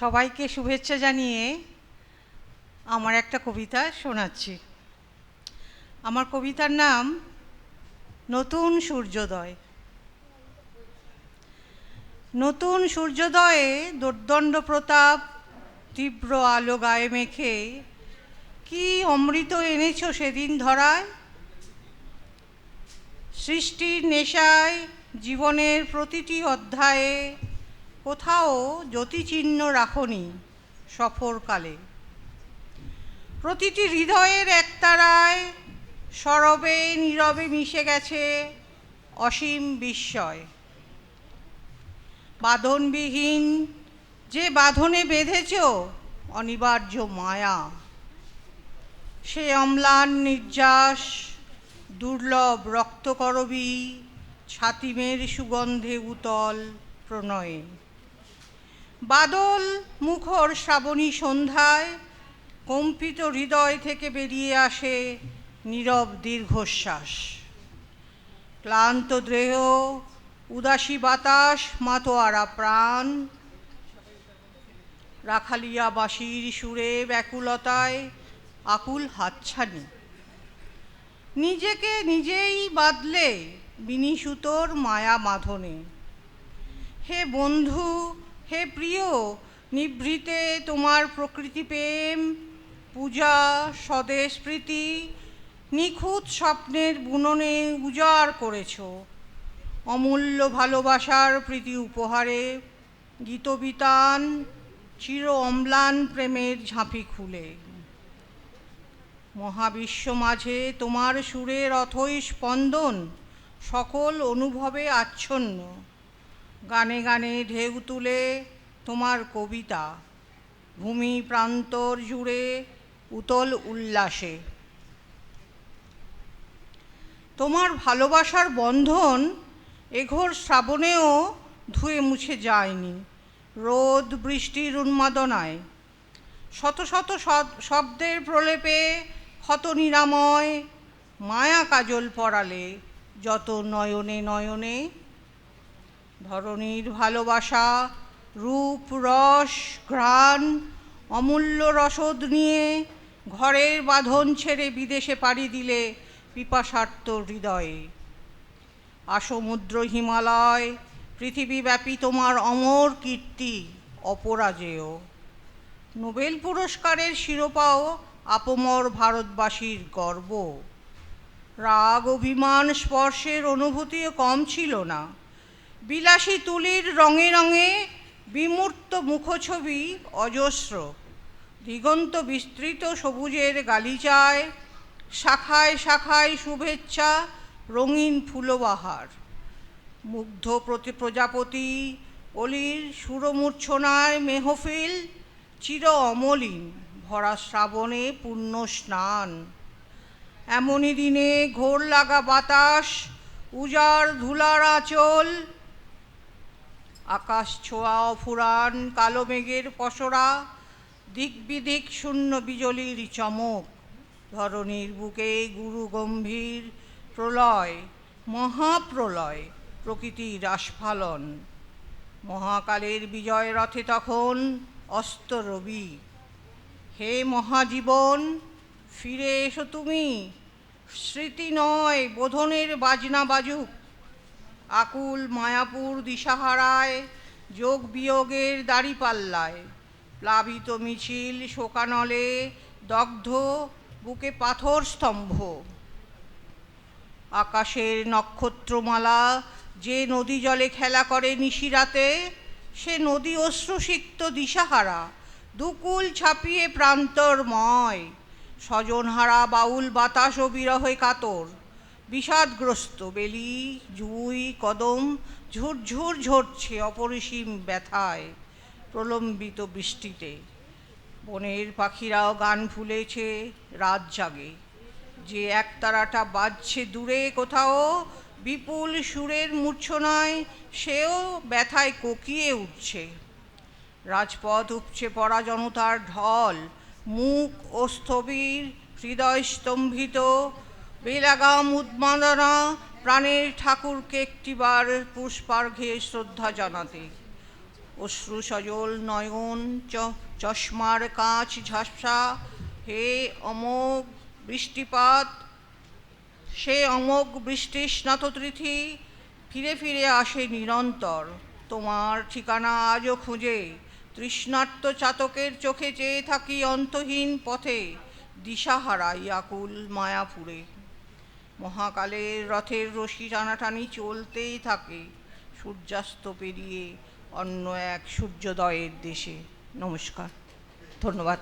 সবাইকে শুভেচ্ছা জানিয়ে আমার একটা কবিতা শোনাচ্ছি। আমার কবিতার নাম, নতুন সূর্যোদয়। নতুন সূর্যোদয়ে দুর্দণ্ড প্রতাপ, তীব্র আলো গায়ে মেখে কি অমৃত এনেছো সেদিন ধরায়? সৃষ্টির নেশায় জীবনের প্রতিটি অধ্যায়ে কোথাও জ্যোতিচিহ্ন রাখনি সফরকালে। প্রতিটি হৃদয়ের একতারায় সরবে, নীরবে মিশে গেছে অসীম বিস্ময়। বাঁধনবিহীন যে বাঁধনে বেঁধেছ, অনিবার্য মায়া। সে অম্লান নির্যাস, দুর্লভ রক্তকরবী, ছাতিমের সুগন্ধে উতল প্রণয়ে। বাদল মুখর শ্রাবণী সন্ধ্যায় কম্পিত হৃদয় থেকে বেরিয়ে আসে নীরব দীর্ঘশ্বাস। ক্লান্ত দেহ, উদাসী বাতাস, মাতোয়ারা প্রাণ। রাখালিয়া বাঁশির সুরে ব্যাকুলতায় আকুল হাতছানি। নিজেকে নিজেই বাদলে বিনিসুতোর মায়া মাধনে। হে বন্ধু হে প্রিয়, নিভৃতে তোমার প্রকৃতি প্রেম, পূজা, স্বদেশ প্রীতি, নিখুঁত স্বপ্নের বুননে উজাড় করেছ। অমূল্য ভালোবাসার প্রীতি উপহারে গীতবিতান চির অম্লান প্রেমের ঝাঁপি খুলে। মহাবিশ্ব মাঝে তোমার সুরের অথৈ স্পন্দন সকল অনুভবে আচ্ছন্ন। গানে গানে ঢেউ তুলে তোমার কবিতা। ভূমি প্রান্তর জুড়ে উতল উল্লাসে। তোমার ভালোবাসার বন্ধন এঘোর শ্রাবণেও ধুয়ে মুছে যায়নি। রোদ বৃষ্টির উন্মাদনায়। শত শত শব্দের প্রলেপে ক্ষত নিরাময়, মায়া কাজল পড়ালে যত নয়নে নয়নে ধরণীর ভালোবাসা, রূপ, রস, ঘ্রাণ, অমূল্য রসদ নিয়ে ঘরের বাঁধন ছেড়ে বিদেশে পাড়ি দিলে পিপাসার্ত হৃদয়ে। আসমুদ্র হিমালয়, পৃথিবীব্যাপী তোমার অমর কীর্তি অপরাজেয়। নোবেল পুরস্কারের শিরোপাও আপমর ভারতবাসীর গর্ব। রাগ, অভিমান, স্পর্শের অনুভূতিও কম ছিল না। বিলাসী তুলির রঙে রঙে বিমূর্ত মুখছবি অজস্র। দিগন্ত বিস্তৃত সবুজের গালিচায়, শাখায় শাখায় শুভেচ্ছা রঙিন ফুলবাহার। মুগ্ধ প্রতি প্রজাপতি অলির সুরমূর্ছনায় মেহফিল, চির অমলিন ভরা শ্রাবণে পূর্ণ স্নান। এমনই দিনে ঘোর লাগা বাতাস উজার ধুলার আঁচল আকাশ ছোঁয়া অফুরান কালো মেঘের পসরা দিক বিদিক শূন্য বিজলির চমক, ধরণীর বুকে গুরু গম্ভীর প্রলয়, মহাপ্রলয়, প্রকৃতির আস্ফালন। মহাকালের বিজয় রথে তখন অস্ত রবি। হে মহাজীবন, ফিরে এসো তুমি। স্মৃতি নয়, বোধনের বাজনা বাজুক। আকুল মায়াপুর দিশাহারায়, যোগ বিয়োগের দাড়িপাল্লায়। প্লাবিত মিছিল শোকানলে দগ্ধ, বুকে পাথর স্তম্ভ। আকাশের নক্ষত্রমালা যে নদী জলে খেলা করে নিশিরাতে, সে নদী অশ্রুসিক্ত দিশাহারা, দুকুল ছাপিয়ে প্রান্তরময়। স্বজনহারা বাউল বাতাস ও বিরহে কাতর। বিষাদগ্রস্ত বেলি, জুই, কদম ঝুরঝুর ঝরছে অপরিসীম ব্যথায় প্রলম্বিত বৃষ্টিতে। বনের পাখিরাও গান ফুলেছে, রাত জাগে। যে একতারাটা বাজছে দূরে কোথাও, বিপুল সুরের মূর্ছনায় সেও ব্যথায় কোকিয়ে উঠছে। রাজপথ উপচে পড়া জনতার ঢল, মুখ ও স্থবির হৃদয় স্তম্ভিত বেলাগাম উন্মাদনা প্রাণের ঠাকুরকে একটিবার পুষ্পার্ঘে শ্রদ্ধা জানাতে। অশ্রু সজল নয়ন চশমার কাঁচ ঝাপসা, হে অমোঘ বৃষ্টিপাত, সে অমোঘ বৃষ্টির স্নাততৃথি ফিরে ফিরে আসে নিরন্তর। তোমার ঠিকানা আজও খুঁজে, তৃষ্ণার্ত চাতকের চোখে চেয়ে থাকি অন্তহীন পথে দিশাহারা ইয়াকুল মায়াপুরে। মহাকালের রথের রশি টানাটানি চলতেই থাকে। সূর্যাস্ত পেরিয়ে অন্য এক সূর্যোদয়ের দেশে। নমস্কার। ধন্যবাদ।